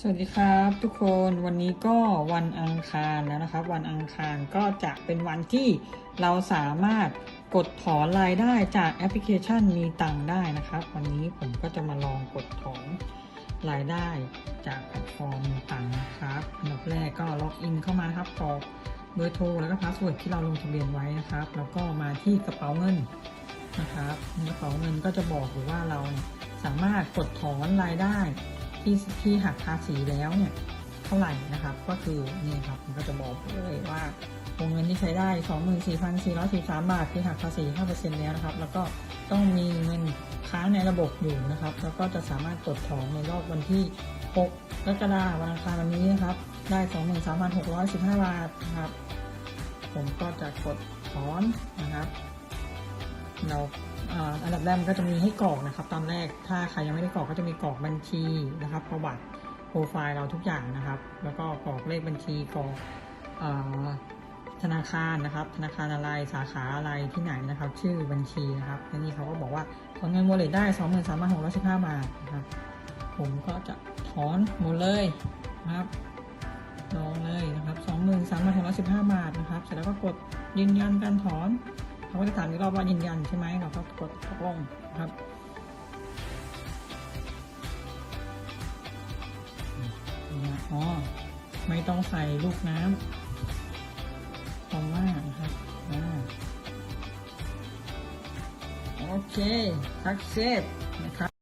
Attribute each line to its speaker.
Speaker 1: สวัสดีครับทุกคนวันนี้ก็วันอังคารแล้วนะครับ วันอังคารก็จะเป็นวันที่เราสามารถกดถอนรายได้จากแอปพลิเคชันมีตังได้นะครับ วันนี้ผมก็จะมาลองกดถอนรายได้จากแพลตฟอร์มมีตังนะครับอันดับแรกก็ล็อกอินเข้ามาครับกรอกเบอร์โทรแล้วก็พาสเวิร์ดที่เราลงทะเบียนไว้นะครับ แล้วก็มาที่กระเป๋าเงินนะครับในกระเป๋าเงินก็จะบอกอยู่ว่าเราสามารถกดถอนรายได้ ที่ที่หักภาษีแล้วเนี่ยเท่าไหร่นะครับ ก็คือนี่ครับมันก็จะบอกเลยว่าวงเงินที่ใช้ได้ 24,413 บาทคือหักภาษี 5%แล้วนะครับ แล้วก็ต้องมีเงินค้างในระบบอยู่นะครับ แล้วก็จะสามารถกดถอนในรอบวันที่ 6กรกฎาคมวันอังคารวันนี้นะครับ ได้ 23,615 บาทนะครับ ผมก็จะกดถอนนะครับ เราอันดับแรกมันก็จะมีให้กรอกนะครับ ตอนแรกถ้าใครยังไม่ได้กรอกก็จะมีกรอกบัญชีนะครับ ประวัติโปรไฟล์เราทุกอย่างนะครับ แล้วก็กรอกเลขบัญชีกรอกธนาคารนะครับ ธนาคารอะไรสาขาอะไรที่ไหนนะครับ ชื่อบัญชีนะครับและนี่เขาก็บอกว่าถอนเงินวอลเลตได้23,615บาทนะครับ ผมก็จะถอนหมดเลยนะครับลองเลยนะครับ23,615บาทนะครับ เสร็จแล้วก็กดยืนยันการถอน เขาก็จะถามอีกรอบว่ายืนยันใช่ไหมเราก็กดตกลงครับอ๋อไม่ต้องใส่ลูกน้ำตรงว่านะครับอโอเคทักเซตนะครับ